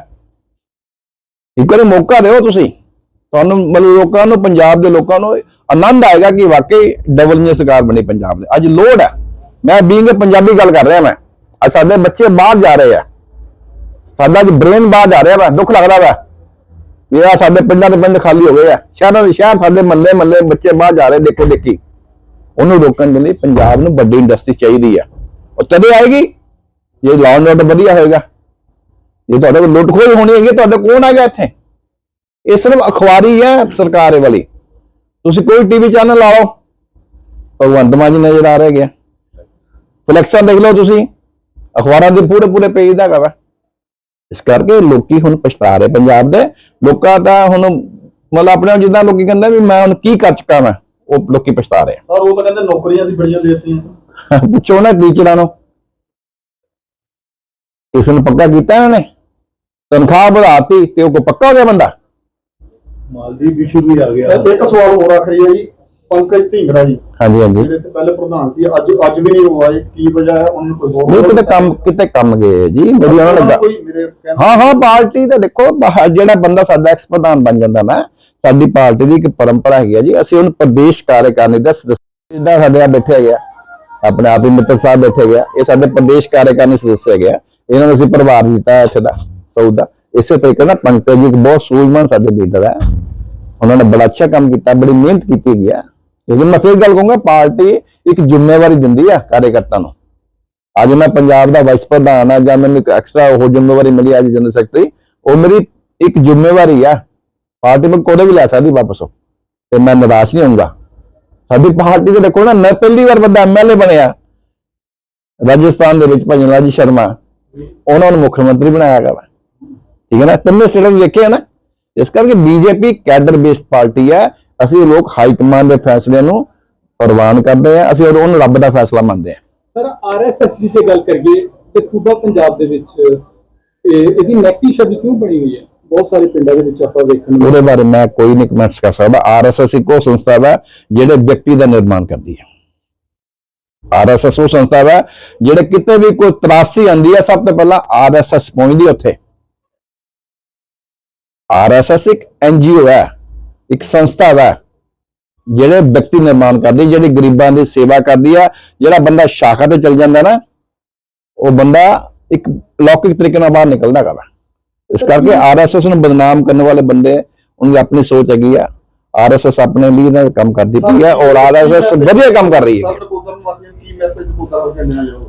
ਇੱਕ ਵਾਰੀ ਮੌਕਾ ਦਿਓ ਤੁਸੀਂ। ਤੁਹਾਨੂੰ ਮਤਲਬ ਲੋਕਾਂ ਨੂੰ, ਪੰਜਾਬ ਦੇ ਲੋਕਾਂ ਨੂੰ ਆਨੰਦ ਆਏਗਾ ਕਿ ਵਾਕਈ ਡਬਲ ਇੰਜਨ ਸਰਕਾਰ ਬਣੀ ਪੰਜਾਬ ਦੇ ਅੱਜ ਲੋੜ ਹੈ। ਮੈਂ ਬੀਂਗ ਪੰਜਾਬੀ ਗੱਲ ਕਰ ਰਿਹਾ ਮੈਂ। ਅੱਜ ਸਾਡੇ ਬੱਚੇ ਬਾਹਰ ਜਾ ਰਹੇ ਆ। ਸਾਡਾ ਅੱਜ ਬ੍ਰੇਨ ਬਾਹਰ ਜਾ ਰਿਹਾ ਵਾ। ਦੁੱਖ ਲੱਗਦਾ ਵਾ। ਵੀ ਆਹ ਸਾਡੇ ਪਿੰਡਾਂ ਦੇ ਪਿੰਡ ਖਾਲੀ ਹੋ ਗਏ ਆ। ਸ਼ਹਿਰਾਂ ਦੇ ਸ਼ਹਿਰ ਸਾਡੇ ਮੱਲੇ ਮੱਲੇ ਬੱਚੇ ਬਾਹਰ ਜਾ ਰਹੇ ਦੇਖੋ ਦੇਖੀ। ਉਹਨੂੰ ਰੋਕਣ ਦੇ ਲਈ ਪੰਜਾਬ ਨੂੰ ਵੱਡੀ ਇੰਡਸਟਰੀ ਚਾਹੀਦੀ ਆ। ਉਹ ਤਦੇ ਆਏਗੀ? ਜੇ ਲਾਅ ਐਂਡ ਆਰਡਰ ਵਧੀਆ ਹੋਏਗਾ। ਜੇ ਤੁਹਾਡੇ ਕੋਲ ਲੁੱਟ ਖੋਹ ਹੋਣੀ ਹੈਗੀ ਤੁਹਾਡੇ ਕੋਲ ਕੌਣ ਹੈਗਾ ਇੱਥੇ? ਇਹ ਸਿਰਫ ਅਖਬਾਰੀ ਹੈ ਸਰਕਾਰ ਵਾਲੀ। ਤੁਸੀਂ ਕੋਈ ਟੀਵੀ ਚੈਨਲ ਲਾ ਲਓ। ਭਗਵੰਤ ਮਾਨ ਜੀ ਨਜ਼ਰ ਆ ਰਹੇ ਗਿਆ ਫਲੈਕਸਾਂ ਦੇਖ ਲਓ ਤੁਸੀਂ। ਅਖਬਾਰਾਂ ਦੇ ਪੂਰੇ ਪੂਰੇ ਪੇਜ ਦਾ ਹੈਗਾ। ਵਾ ਇਸ ਕਰਕੇ ਲੋਕੀ ਹੁਣ ਪਛਤਾ ਰਹੇ ਪੰਜਾਬ ਦੇ। ਲੋਕਾਂ ਦਾ ਹੁਣ ਮਤਲਬ ਆਪਣੇ ਆਪ ਜਿੱਦਾਂ ਲੋਕੀ ਕਹਿੰਦੇ ਵੀ ਮੈਂ ਹੁਣ ਕੀ ਕਰ ਚੁੱਕਾ ਮੈਂ ਉਹ ਲੋਕੀ ਪਛਤਾ ਰਹੇ। ਸਰ ਉਹ ਤਾਂ ਕਹਿੰਦੇ ਨੌਕਰੀਆਂ ਅਸੀਂ ਬੜੀਆਂ ਦੇ ਦਿੱਤੀਆਂ। *laughs* ਪੁੱਛੋ ਨਾ ਟੀਚਰਾਂ ਨੂੰ। ਇਸ ਨੂੰ ਪੱਕਾ ਕੀਤਾ ਇਹਨਾਂ ਨੇ? ਤਨਖਾਹ ਵਧਾਤੀ ਤੇ ਉਹ ਕੋ ਪੱਕਾ ਹੋ ਗਿਆ ਬੰਦਾ? ਮਾਲਦੀਵ ਇਸ਼ੂ ਵੀ ਆ ਗਿਆ। ਸਰ ਇੱਕ ਸਵਾਲ ਹੋਰ ਆਖਰੀ ਹੈ ਜੀ ਪੰਕਜ ਢਿੰਗੜਾ ਜੀ। ਹਾਂਜੀ ਹਾਂਜੀ। ਜਿਹੜੇ ਤੇ ਪਹਿਲੇ ਪ੍ਰਧਾਨ ਸੀ ਅੱਜ ਅੱਜ ਵੀ ਨਹੀਂ ਹੋਇਆ ਕੀ ਵਜ੍ਹਾ ਹੈ ਉਹਨਾਂ ਨੂੰ ਕੋਈ ਹੋਰ ਨਹੀਂ ਕਿਤੇ ਕੰਮ ਕਿਤੇ ਕੰਮ ਗਏ ਜੀ ਮੇਰੀ ਉਹਨਾਂ ਕਹਿੰਦੇ ਹਾਂ ਹਾਂ ਪਾਰਟੀ ਤਾਂ ਦੇਖੋ ਜਿਹੜਾ ਬੰਦਾ ਸਾਡਾ ਐਕਸ ਪ੍ਰਧਾਨ ਬਣ ਜਾਂਦਾ ਨਾ ਸਾਡੀ ਪਾਰਟੀ ਦੀ ਇੱਕ ਪਰੰਪਰਾ ਹੈਗੀ ਆ ਜੀ ਅਸੀਂ ਉਹਨੂੰ ਪ੍ਰਦੇਸ਼ ਕਾਰਜਕਾਰਨੀ ਦਾ ਸਦੱਸ ਜਿੱਦਾਂ ਸਾਡੇ ਆ ਬੈਠੇ ਹੈਗੇ ਆ ਆਪਣੇ ਆਪ ਹੀ ਮਿੱਤਰ ਸਾਹਿਬ ਬੈਠੇ ਗਿਆ ਇਹ ਸਾਡੇ ਪ੍ਰਦੇਸ਼ ਕਾਰਜਕਾਰਨੀ ਸਦੱਸ ਹੈਗੇ ਆ ਇਹਨਾਂ ਨੂੰ ਅਸੀਂ ਪਰਿਵਾਰ ਦਿੱਤਾ ਇੱਥੇ ਦਾ। ਸਾਊਥ ਦਾ ਇਸੇ ਤਰੀਕੇ ਨਾਲ ਪੰਕਜ ਜੀ ਇੱਕ ਬਹੁਤ ਸੂਝਵਾਨ ਸਾਡੇ ਲੀਡਰ ਹੈ। ਉਹਨਾਂ ਨੇ ਬੜਾ ਅੱਛਾ ਕੰਮ ਕੀਤਾ ਬੜੀ ਮਿਹਨਤ ਕੀਤੀ ਗਿਆ ਲੇਕਿਨ ਮੈਂ ਫਿਰ ਗੱਲ ਕਹੂੰਗਾ ਪਾਰਟੀ ਇੱਕ ਜ਼ਿੰਮੇਵਾਰੀ ਦਿੰਦੀ ਆ ਕਾਰਜਕਰਤਾ ਨੂੰ। ਅੱਜ ਮੈਂ ਪੰਜਾਬ ਦਾ ਵਾਈਸ ਪ੍ਰਧਾਨ ਆ ਜਾਂ ਮੈਨੂੰ ਇੱਕ ਐਕਸਟਰਾ ਉਹ ਜ਼ਿੰਮੇਵਾਰੀ ਮਿਲੀ ਅੱਜ ਜਨਰਲ ਸੈਕਟਰੀ ਉਹ ਮੇਰੀ ਇੱਕ ਜ਼ਿੰਮੇਵਾਰੀ ਆ ਪਾਰਟੀ ਮੈਂ ਕੋੜੇ ਵੀ ਲੈ ਸਕਦੀ ਵਾਪਸ। ਉਹ ਤੇ ਮੈਂ ਨਿਰਾਸ਼ ਨਹੀਂ ਹੋਊਂਗਾ। ਸਾਡੀ ਪਾਰਟੀ ਦੇ ਦੇਖੋ ਨਾ ਮੈਂ ਪਹਿਲੀ ਵਾਰ ਬੰਦਾ ਐਮਐਲਏ ਬਣਿਆ। ਰਾਜਸਥਾਨ ਦੇ ਵਿੱਚ ਭਜਨ ਲਾਲ ਜੀ। ਸ਼ਰਮਾ ਉਹਨਾਂ ਨੂੰ ਮੁੱਖ ਮੰਤਰੀ ਬਣਾਇਆ ਗਿਆ ਠੀਕ ਹੈ ਨਾ? ਤਿੰਨੇ ਸਟੇਟ ਵੇਖੇ ਆ ਨਾ? ਇਸ ਕਰਕੇ ਬੀਜੇਪੀ ਕੈਡਰ ਬੇਸਡ ਪਾਰਟੀ ਹੈ। ਅਸੀਂ ਲੋਕ ਹਾਈ ਕਮਾਂਡ ਦੇ ਫੈਸਲੇ ਨੂੰ ਪ੍ਰਵਾਨ ਕਰਦੇ ਆ ਅਸੀਂ ਉਹਨੂੰ ਰੱਬ ਦਾ ਫੈਸਲਾ ਮੰਨਦੇ ਆ ਸਰ ਆਰਐਸਐਸ ਦੀ ਜੇ ਗੱਲ ਕਰੀਏ ਤੇ ਸੂਬਾ ਪੰਜਾਬ ਦੇ ਵਿੱਚ ਇਹ ਇਹਦੀ ਨੈਗੇਟਿਵ ਸ਼ਬਦ ਕਿਉਂ ਬਣੀ ਹੋਈ ਹੈ? ਬਹੁਤ ਸਾਰੇ ਪਿੰਡਾਂ ਦੇ ਵਿੱਚ ਆਪਾਂ ਵੇਖਣ ਨੂੰ ਉਹਦੇ ਬਾਰੇ ਮੈਂ ਕੋਈ ਨਹੀਂ ਕਮੈਂਟਸ ਕਰ ਸਕਦਾ। ਆਰਐਸਐਸ ਇੱਕ ਉਹ ਸੰਸਥਾ ਹੈ ਜਿਹੜੇ ਵਿਅਕਤੀ ਦਾ ਨਿਰਮਾਣ ਕਰਦੀ ਹੈ। ਆਰਐਸਐਸ ਉਹ ਸੰਸਥਾ ਹੈ ਜਿਹੜੇ ਕਿਤੇ ਵੀ ਕੋਈ ਤਰਾਸੀ ਆਂਦੀ ਹੈ ਸਭ ਤੋਂ ਪਹਿਲਾਂ ਆਰਐਸਐਸ ਪਹੁੰਚਦੀ ਉੱਥੇ। ਆਰਐਸਐਸ ਇੱਕ ਐਨਜੀਓ ਹੈ, ਇੱਕ ਸੰਸਥਾ ਹੈ, ਜਿਹੜੇ ਵਿਅਕਤੀ ਨਿਰਮਾਣ ਕਰਦੀ, ਜਿਹੜੀ ਗਰੀਬਾਂ ਦੀ ਸੇਵਾ ਕਰਦੀ ਆ, ਜਿਹੜਾ ਬੰਦਾ ਸ਼ਾਖਾ ਤੇ ਚਲ ਜਾਂਦਾ ਨਾ, ਉਹ ਬੰਦਾ ਇੱਕ ਲੌਕਿਕ ਤਰੀਕੇ ਨਾਲ ਬਾਹਰ ਨਿਕਲਦਾ ਹੈਗਾ ਵਾ। ਇਸ ਕਰਕੇ ਆਰਐਸਐਸ ਨੂੰ ਬਦਨਾਮ ਕਰਨ ਵਾਲੇ ਬੰਦੇ ਉਹਨਾਂ ਦੀ ਆਪਣੀ ਸੋਚ ਹੈਗੀ ਆ। ਆਰਐਸਐਸ ਆਪਣੇ ਲਈ ਨਾ ਕੰਮ ਕਰਦੀ ਪਈ ਹੈ ਔਰ ਆਰਐਸਐਸ ਵਧੀਆ ਕੰਮ ਕਰ ਰਹੀ ਹੈ।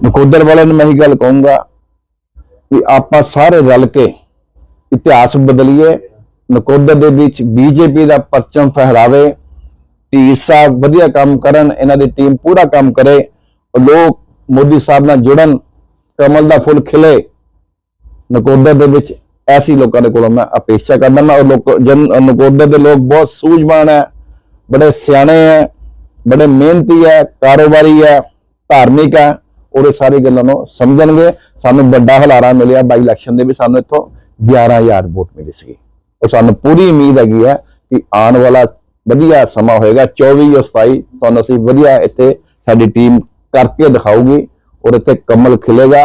ਨਕੋਦਰ ਵਾਲਿਆਂ ਨੂੰ ਮੈਂ ਇਹੀ ਗੱਲ ਕਹੂੰਗਾ ਕਿ ਆਪਾਂ ਸਾਰੇ ਰਲ ਕੇ ਇਤਿਹਾਸ ਬਦਲੀਏ ਨਕੋਦਰ ਦੇ ਵਿੱਚ ਬੀਜੇਪੀ ਦਾ ਪਰਚਮ ਫਹਿਰਾਵੇ, ਧੀ ਸਾਹਿਬ ਵਧੀਆ ਕੰਮ ਕਰਨ, ਇਹਨਾਂ ਦੀ ਟੀਮ ਪੂਰਾ ਕੰਮ ਕਰੇ ਲੋਕ ਮੋਦੀ ਸਾਹਿਬ ਨਾਲ ਜੁੜਨ, ਕਮਲ ਦਾ ਫੁੱਲ ਖਿਲੇ। ਨਕੋਦਰ ਦੇ ਵਿੱਚ ਐਸੀ ਲੋਕਾਂ ਦੇ ਕੋਲੋਂ ਮੈਂ ਅਪੇક્ષਾ ਕਰਦਾ ਮੈਂ, ਉਹ ਲੋਕ ਜਨ, ਨਕੋਦਰ ਦੇ ਲੋਕ ਬਹੁਤ ਸੂਝਵਾਨ ਹੈ, ਬੜੇ ਸਿਆਣੇ ਹੈ, ਬੜੇ ਮਿਹਨਤੀ ਹੈ, ਕਾਰੋਬਾਰੀ ਹੈ, ਧਾਰਮਿਕ ਹੈ ਔਰ ਇਹ ਸਾਰੀ ਗੱਲਾਂ ਨੂੰ ਸਮਝਣਗੇ। ਸਾਨੂੰ ਵੱਡਾ ਹਲਾਰਾ ਮਿਲਿਆ ਬਾਈ ਇਲੈਕਸ਼ਨ ਦੇ ਵੀ ਸਾਨੂੰ ਇੱਥੋਂ 11000 ਵੋਟ ਮਿਲੀ ਸੀ ਔਰ ਸਾਨੂੰ ਪੂਰੀ ਉਮੀਦ ਹੈਗੀ ਹੈ ਕਿ ਆਉਣ ਵਾਲਾ ਵਧੀਆ ਸਮਾਂ ਹੋਏਗਾ 24 ਜਾਂ 27 ਤੁਹਾਨੂੰ ਅਸੀਂ ਵਧੀਆ ਇੱਥੇ ਸਾਡੀ ਟੀਮ ਕਰਕੇ ਦਿਖਾਊਗੀ ਔਰ ਇੱਥੇ ਕਮਲ ਖਿਲੇਗਾ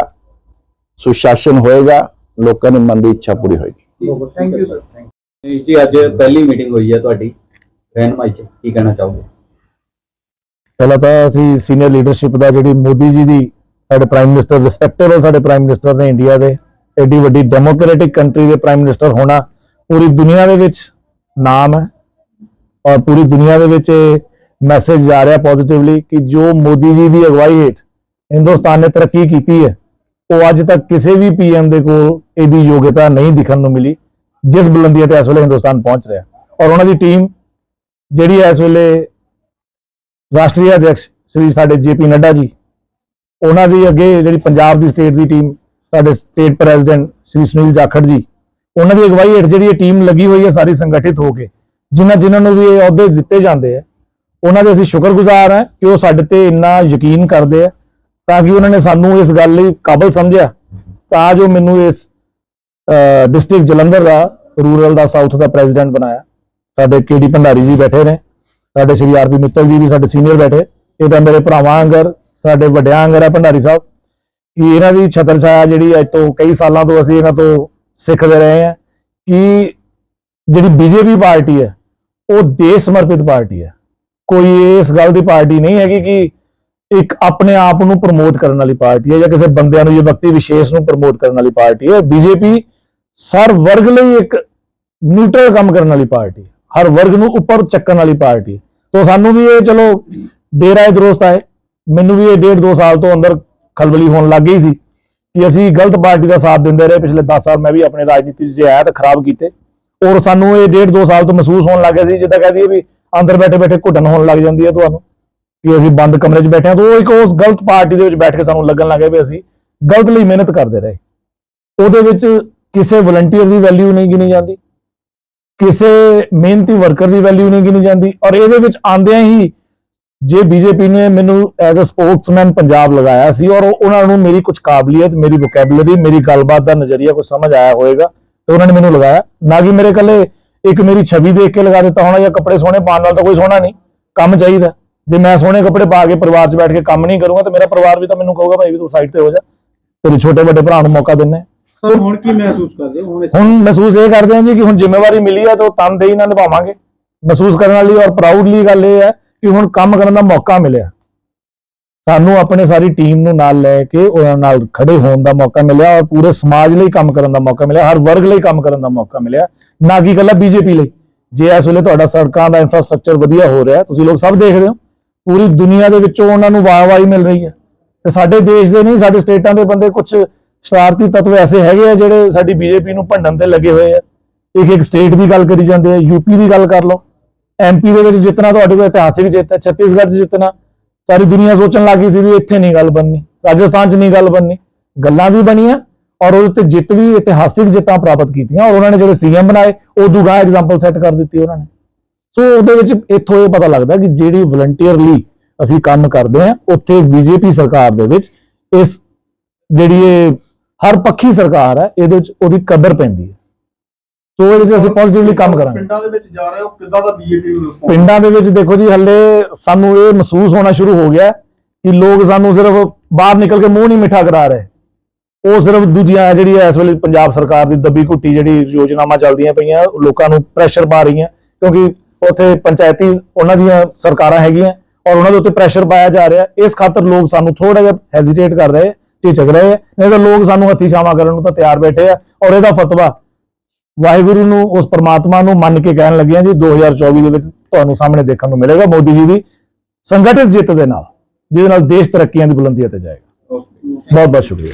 ਸੁਸ਼ਾਸਨ ਹੋਏਗਾ ਲੋਕਾਂ ਦੇ ਮਨ ਦੀ ਇੱਛਾ ਪੂਰੀ ਹੋਏਗੀ। ਥੈਂਕ ਯੂ ਸਰ ਜੀ ਅੱਜ ਪਹਿਲੀ ਮੀਟਿੰਗ ਹੋਈ ਹੈ ਤੁਹਾਡੀ ਰਹਿਨਮਾਈ ਚ ਕੀ ਕਹਿਣਾ ਚਾਹੋਗੇ? ਪਹਿਲਾਂ ਤਾਂ ਅਸੀਂ ਸੀਨੀਅਰ ਲੀਡਰਸ਼ਿਪ ਦਾ ਜਿਹੜੀ ਮੋਦੀ ਜੀ ਦੀ ਸਾਡੇ ਪ੍ਰਾਈਮ ਮਿਨਿਸਟਰ ਰਿਸਪੈਕਟੇਬਲ ਸਾਡੇ ਪ੍ਰਾਈਮ ਮਿਨਿਸਟਰ ਨੇ ਇੰਡੀਆ ਦੇ ਐਡੀ ਵੱਡੀ ਡੈਮੋਕ੍ਰੈਟਿਕ ਕੰਟਰੀ ਦੇ ਪ੍ਰਾਈਮ ਮਿਨਿਸਟਰ ਹੋਣਾ ਪੂਰੀ ਦੁਨੀਆ ਦੇ ਵਿੱਚ ਨਾਮ ਹੈ ਔਰ ਪੂਰੀ ਦੁਨੀਆ ਦੇ ਵਿੱਚ ਇਹ ਮੈਸੇਜ ਜਾ ਰਿਹਾ ਪੋਜ਼ਿਟਿਵਲੀ ਕਿ ਜੋ ਮੋਦੀ ਜੀ ਦੀ ਅਗਵਾਈ ਹੇਠ ਹਿੰਦੁਸਤਾਨ ਨੇ ਤਰੱਕੀ ਕੀਤੀ ਹੈ, ਉਹ ਅੱਜ ਤੱਕ ਕਿਸੇ ਵੀ ਪੀਐਮ ਦੇ ਕੋਲ ਇਹਦੀ ਯੋਗਤਾ ਨਹੀਂ ਦਿਖਣ ਨੂੰ ਮਿਲੀ, ਜਿਸ ਬੁਲੰਦੀਆਂ ਤੇ ਇਸ ਵੇਲੇ ਹਿੰਦੁਸਤਾਨ ਪਹੁੰਚ ਰਿਹਾ। ਔਰ ਉਹਨਾਂ ਦੀ ਟੀਮ ਜਿਹੜੀ ਇਸ ਵੇਲੇ ਰਾਸ਼ਟਰੀ ਅਧਿਕਸ਼ ਸ੍ਰੀ ਸਾਡੇ ਜੇਪੀ ਨੱਡਾ ਜੀ, ਉਹਨਾਂ ਦੀ ਅੱਗੇ ਜਿਹੜੀ ਪੰਜਾਬ ਦੀ ਸਟੇਟ ਦੀ ਟੀਮ ਸਾਡੇ ਸਟੇਟ ਪ੍ਰੈਜ਼ੀਡੈਂਟ ਸ੍ਰੀ ਸੁਨੀਲ ਜਾਖੜ ਜੀ ਉਹਨਾਂ ਦੀ ਅਗਵਾਈ ਹੇਠ ਜਿਹੜੀ ਇਹ ਟੀਮ ਲੱਗੀ ਹੋਈ ਹੈ ਸਾਰੀ ਸੰਗਠਿਤ ਹੋ ਕੇ, ਜਿਨ੍ਹਾਂ ਜਿਨ੍ਹਾਂ ਨੂੰ ਵੀ ਇਹ ਅਹੁਦੇ ਦਿੱਤੇ ਜਾਂਦੇ ਆ, ਉਹਨਾਂ ਦੇ ਅਸੀਂ ਸ਼ੁਕਰਗੁਜ਼ਾਰ ਹਾਂ ਕਿ ਉਹ ਸਾਡੇ ਤੇ ਇੰਨਾ ਯਕੀਨ ਕਰਦੇ ਆ, ਤਾਂ ਕਿ ਉਹਨਾਂ ਨੇ ਸਾਨੂੰ ਇਸ ਗੱਲ ਲਈ ਕਾਬਲ ਸਮਝਿਆ, ਤਾਂ ਜੋ ਮੈਨੂੰ ਇਸ ਡਿਸਟ੍ਰਿਕਟ ਜਲੰਧਰ ਦਾ ਰੂਰਲ ਦਾ ਸਾਊਥ ਦਾ ਪ੍ਰੈਜ਼ੀਡੈਂਟ ਬਣਾਇਆ। ਸਾਡੇ ਕੇਡੀ ਭੰਡਾਰੀ ਜੀ ਬੈਠੇ ਨੇ, ਸਾਡੇ ਸ਼੍ਰੀ ਆਰਪੀ ਮਿੱਤਲ ਜੀ ਵੀ ਸਾਡੇ ਸੀਨੀਅਰ ਬੈਠੇ ਇਹ ਤਾਂ ਮੇਰੇ ਭਰਾਵਾਂ ਅੰਗਰ, ਸਾਡੇ ਵੱਡਿਆਂ ਅੰਗਰ ਹੈ ਭੰਡਾਰੀ ਸਾਹਿਬ, ਕਿ ਇਹਨਾਂ ਦੀ ਛਤਰ ਛਾਇਆ ਜਿਹੜੀ ਅੱਜ ਤੋਂ ਕਈ ਸਾਲਾਂ ਤੋਂ ਅਸੀਂ ਇਹਨਾਂ ਤੋਂ ਸਿੱਖਦੇ ਰਹੇ ਹਾਂ ਕਿ ਜਿਹੜੀ ਬੀਜੇਪੀ ਪਾਰਟੀ ਹੈ, ਉਹ ਦੇਸ਼ ਸਮਰਪਿਤ ਪਾਰਟੀ ਹੈ ਕੋਈ ਇਸ ਗੱਲ ਦੀ ਪਾਰਟੀ ਨਹੀਂ ਹੈਗੀ ਕਿ ਇੱਕ ਆਪਣੇ ਆਪ ਨੂੰ ਪ੍ਰਮੋਟ ਕਰਨ ਵਾਲੀ ਪਾਰਟੀ ਹੈ ਜਾਂ ਕਿਸੇ ਬੰਦਿਆਂ ਨੂੰ, ਜਾਂ ਵਿਅਕਤੀ ਵਿਸ਼ੇਸ਼ ਨੂੰ ਪ੍ਰਮੋਟ ਕਰਨ ਵਾਲੀ ਪਾਰਟੀ ਹੈ, ਬੀਜੇਪੀ ਸਰ ਵਰਗ ਲਈ ਇੱਕ ਨਿਊਟਰਲ ਕੰਮ ਕਰਨ ਵਾਲੀ ਪਾਰਟੀ ਹੈ। ਹਰ ਵਰਗ ਨੂੰ ਉੱਪਰ ਚੱਕਣ ਵਾਲੀ ਪਾਰਟੀ ਹੈ। ਤੋ ਸਾਨੂੰ ਵੀ ਇਹ, ਚਲੋ ਦੇਰ ਆਏ ਆਏ ਮੈਨੂੰ ਵੀ ਇਹ ਡੇਢ ਦੋ ਸਾਲ ਤੋਂ ਅੰਦਰ ਖਲਬਲੀ ਹੋਣ ਲੱਗ ਗਈ ਸੀ ਕਿ ਅਸੀਂ ਗਲਤ ਪਾਰਟੀ ਦਾ ਸਾਥ ਦਿੰਦੇ ਰਹੇ ਪਿਛਲੇ 10 ਸਾਲ ਮੈਂ ਵੀ ਆਪਣੇ ਰਾਜਨੀਤੀ 'ਚ ਜੇ ਆਇਆ ਤਾਂ ਖਰਾਬ ਕੀਤੇ। ਔਰ ਸਾਨੂੰ ਇਹ ਡੇਢ ਦੋ ਸਾਲ ਤੋਂ ਮਹਿਸੂਸ ਹੋਣ ਲੱਗ ਗਿਆ ਸੀ, ਜਿੱਦਾਂ ਕਹਦੀ ਵੀ ਅੰਦਰ ਬੈਠੇ ਬੈਠੇ ਘੁੱਟਣ ਹੋਣ ਲੱਗ ਜਾਂਦੀ ਹੈ ਤੁਹਾਨੂੰ, ਕਿ ਅਸੀਂ ਬੰਦ ਕਮਰੇ 'ਚ ਬੈਠੇ ਹਾਂ। ਤਾਂ ਉਹ ਇੱਕ ਉਸ ਗਲਤ ਪਾਰਟੀ ਦੇ ਵਿੱਚ ਬੈਠ ਕੇ ਸਾਨੂੰ ਲੱਗਣ ਲੱਗ ਗਿਆ ਵੀ ਅਸੀਂ ਗਲਤ ਲਈ ਮਿਹਨਤ ਕਰਦੇ ਰਹੇ। ਉਹਦੇ ਵਿੱਚ ਕਿਸੇ ਵਲੰਟੀਅਰ ਦੀ ਵੈਲਿਊ ਨਹੀਂ ਗਿਣੀ ਜਾਂਦੀ, ਕਿਸੇ ਮਿਹਨਤੀ ਵਰਕਰ ਦੀ ਵੈਲਿਊ ਨਹੀਂ ਗਿਣੀ ਜਾਂਦੀ। ਔਰ ਇਹਦੇ ਵਿੱਚ ਆਂਦਿਆਂ ਹੀ ਜੇ ਬੀਜੇਪੀ ਨੇ ਮੈਨੂੰ ਐਜ਼ ਅ ਸਪੋਕਸਮੈਨ ਪੰਜਾਬ ਲਗਾਇਆ ਸੀ ਔਰ ਉਹ- ਉਹਨਾਂ ਨੂੰ ਮੇਰੀ ਕੁਝ ਕਾਬਲੀਅਤ ਮੇਰੀ ਵੋਕੈਬਲਰੀ ਮੇਰੀ ਗੱਲਬਾਤ ਦਾ ਨਜ਼ਰੀਆ ਕੁਝ ਸਮਝ ਆਇਆ ਹੋਵੇਗਾ ਤੇ ਉਹਨਾਂ ਨੇ ਮੈਨੂੰ ਲਗਾਇਆ। ਨਾ ਕਿ ਮੇਰੇ ਕੱਲੇ ਇੱਕ ਮੇਰੀ ਛਵੀ ਦੇਖ ਕੇ ਲਗਾ ਦਿੱਤਾ ਹੋਣਾ ਜਾਂ ਕੱਪੜੇ ਸੋਹਣੇ ਪਾਉਣ ਨਾਲ ਤਾਂ ਕੋਈ ਸੋਹਣਾ ਨਹੀਂ ਕੰਮ ਚਾਹੀਦਾ। ਜੇ ਮੈਂ ਸੋਹਣੇ ਕੱਪੜੇ ਪਾ ਕੇ ਪਰਿਵਾਰ 'ਚ ਬੈਠ ਕੇ ਕੰਮ ਨਹੀਂ ਕਰੂੰਗਾ ਤਾਂ ਮੇਰਾ ਪਰਿਵਾਰ ਵੀ ਤਾਂ ਮੈਨੂੰ ਕਹੂਗਾ ਭਾਈ ਵੀ ਤੂੰ ਸਾਈਡ ਤੇ ਹੋ ਜਾ। ਤੇਰੇ ਛੋਟੇ ਵੱਡੇ ਭਰਾ ਨੂੰ ਮੌਕਾ ਦਿੰਨੇ ਹੁਣ ਕੀ ਮਹਿਸੂਸ ਕਰਦੇ ਹੋ? ਹੁਣ ਮਹਿਸੂਸ ਇਹ ਕਰਦੇ ਹਾਂ ਜੀ ਕਿ ਹੁਣ ਜ਼ਿੰਮੇਵਾਰੀ ਮਿਲੀ ਹੈ ਤਾਂ ਉਹ ਤਨਦੇਹੀ ਨਾਲ ਨਿਭਾਵਾਂਗੇ। ਮਹਿਸੂਸ ਕਰਨ ਵਾਲੀ ਔਰ ਪ੍ਰਾਊਡਲੀ ਗੱਲ ਇਹ ਹੈ ਕਿ ਹੁਣ ਕੰਮ ਕਰਨ ਦਾ ਮੌਕਾ ਮਿਲਿਆ। ਸਾਨੂੰ ਆਪਣੇ ਸਾਰੀ ਟੀਮ ਨੂੰ ਨਾਲ ਲੈ ਕੇ ਉਹਨਾਂ ਨਾਲ ਖੜੇ ਹੋਣ ਦਾ ਮੌਕਾ ਮਿਲਿਆ ਔਰ ਪੂਰੇ ਸਮਾਜ ਲਈ ਕੰਮ ਕਰਨ ਦਾ ਮੌਕਾ ਮਿਲਿਆ, ਹਰ ਵਰਗ ਲਈ ਕੰਮ ਕਰਨ ਦਾ ਮੌਕਾ ਮਿਲਿਆ। ਨਾ ਕਿ ਇਕੱਲਾ ਬੀਜੇਪੀ ਲਈ। ਜੇ ਇਸ ਵੇਲੇ ਤੁਹਾਡਾ ਸੜਕਾਂ ਦਾ ਇਨਫਰਾਸਟ੍ਰਕਚਰ ਵਧੀਆ ਹੋ ਰਿਹਾ, ਤੁਸੀਂ ਲੋਕ ਸਭ ਦੇਖਦੇ ਹੋ, ਪੂਰੀ ਦੁਨੀਆ ਦੇ ਵਿੱਚੋਂ ਉਹਨਾਂ ਨੂੰ ਵਾਹ ਵਾਹੀ ਮਿਲ ਰਹੀ ਹੈ। ਤੇ ਸਾਡੇ ਦੇਸ਼ ਦੇ ਨਹੀਂ, ਸਾਡੇ ਸਟੇਟਾਂ ਦੇ ਬੰਦੇ ਕੁਝ ਸ਼ਰਾਰਤੀ ਤੱਤਵ ਐਸੇ ਹੈਗੇ ਆ ਜਿਹੜੇ ਸਾਡੀ ਬੀਜੇਪੀ ਨੂੰ ਭੰਡਣ ਤੇ ਲੱਗੇ ਹੋਏ ਆ। ਇੱਕ ਇੱਕ ਸਟੇਟ ਦੀ ਗੱਲ ਕਰੀ ਜਾਂਦੇ ਆ ਯੂਪੀ ਦੀ ਗੱਲ ਕਰ ਲਓ। ਐਮਪੀ ਦੇ ਵਿੱਚ ਜਿੱਤਣਾ ਤੁਹਾਡੇ ਕੋਲ ਇਤਿਹਾਸਿਕ ਜਿੱਤ ਹੈ ਛੱਤੀਸਗੜ੍ਹ 'ਚ ਜਿੱਤਣਾ ਸਾਰੀ ਦੁਨੀਆ ਸੋਚਣ ਲੱਗੀ ਸੀ ਵੀ ਇੱਥੇ ਨਹੀਂ ਗੱਲ ਬਣਨੀ, ਰਾਜਸਥਾਨ 'ਚ ਨਹੀਂ ਗੱਲ ਬਣਨੀ। ਗੱਲਾਂ ਵੀ ਬਣੀਆਂ ਔਰ ਉਹਦੇ ਤੇ ਜਿੱਤ ਵੀ, ਇਤਿਹਾਸਿਕ ਜਿੱਤਾਂ ਪ੍ਰਾਪਤ ਕੀਤੀਆਂ ਔਰ ਉਹਨਾਂ ਨੇ ਜਿਹੜੇ ਸੀਐਮ ਬਣਾਏ ਉਹ ਦੁਗਾ ਐਗਜ਼ਾਮਪਲ ਸੈੱਟ ਕਰ ਦਿੱਤੀ ਉਹਨਾਂ ਨੇ। ਸੋ ਉਹਦੇ ਵਿੱਚ ਇੱਥੋਂ ਇਹ ਪਤਾ ਲੱਗਦਾ ਕਿ ਜਿਹੜੀ ਵਲੰਟੀਅਰਲੀ ਅਸੀਂ ਕੰਮ ਕਰਦੇ ਹਾਂ, ਉੱਥੇ ਬੀਜੇਪੀ ਸਰਕਾਰ ਦੇ ਵਿੱਚ ਇਸ ਜਿਹੜੀ ਇਹ ਹਰ ਪੱਖੀ ਸਰਕਾਰ ਹੈ, ਇਹਦੇ ਵਿੱਚ ਉਹਦੀ ਕਦਰ ਪੈਂਦੀ ਹੈ। ਸੋ ਇਹਦੇ ਅਸੀਂ ਪੋਜ਼ਿਟਿਵਲੀ ਕੰਮ ਕਰਾਂਗੇ। ਪਿੰਡਾਂ ਦੇ ਵਿੱਚ ਜਾ ਰਹੇ ਹੋ? ਕਿੱਦਾਂ ਦਾ ਬੀਜੇਪੀ response? ਪਿੰਡਾਂ ਦੇ ਵਿੱਚ ਦੇਖੋ ਜੀ ਹੱਲੇ ਸਾਨੂੰ ਇਹ ਮਹਿਸੂਸ ਹੋਣਾ ਸ਼ੁਰੂ ਹੋ ਗਿਆ ਕਿ ਲੋਕ ਸਾਨੂੰ ਸਿਰਫ ਬਾਹਰ ਨਿਕਲ ਕੇ ਮੂੰਹ ਨਹੀਂ ਮਿੱਠਾ ਕਰਾ ਰਹੇ। ਉਹ ਸਿਰਫ ਦੂਜੀਆਂ ਜਿਹੜੀ ਇਸ ਵੇਲੇ ਪੰਜਾਬ ਸਰਕਾਰ ਦੀ ਦੱਬੀ ਘੁੱਟੀ ਜਿਹੜੀ ਯੋਜਨਾਵਾਂ ਚੱਲਦੀਆਂ ਪਈਆਂ ਲੋਕਾਂ ਨੂੰ ਪ੍ਰੈਸ਼ਰ ਪਾ ਰਹੀਆਂ ਕਿਉਂਕਿ ਉੱਥੇ ਪੰਚਾਇਤੀ ਉਹਨਾਂ ਦੀਆਂ ਸਰਕਾਰਾਂ ਹੈਗੀਆਂ ਔਰ ਉਹਨਾਂ ਦੇ ਉੱਤੇ ਪ੍ਰੈਸ਼ਰ ਪਾਇਆ ਜਾ ਰਿਹਾ। ਇਸ ਖਾਤਰ ਲੋਕ ਸਾਨੂੰ ਥੋੜਾ ਜਿਹਾ ਹੈਜ਼ਿਟੇਟ ਕਰ ਰਹੇ ਝਿਜਕ ਰਹੇ। ਨਹੀਂ ਤਾਂ ਲੋਕ ਸਾਨੂੰ ਹੱਥੀ ਛਾਵਾਂ ਕਰਨ ਨੂੰ ਤਾਂ ਤਿਆਰ ਬੈਠੇ ਆ ਔਰ ਇਹਦਾ ਫਤਵਾ ਵਾਹਿਗੁਰੂ ਨੂੰ ਉਸ ਪ੍ਰਮਾਤਮਾ ਨੂੰ ਮੰਨ ਕੇ ਕਹਿਣ ਲੱਗੇ ਆ ਜੀ 2024 ਦੇ ਵਿੱਚ ਤੁਹਾਨੂੰ ਸਾਹਮਣੇ ਦੇਖਣ ਨੂੰ ਮਿਲੇਗਾ ਮੋਦੀ ਜੀ ਦੀ ਸੰਗਠਿਤ ਜਿੱਤ ਦੇ ਨਾਲ ਜਿਹਦੇ ਨਾਲ ਦੇਸ਼ ਤਰੱਕੀਆਂ ਦੀ ਬੁਲੰਦੀਆਂ ਤੇ ਜਾਏਗਾ। ਬਹੁਤ ਬਹੁਤ ਸ਼ੁਕਰੀਆ।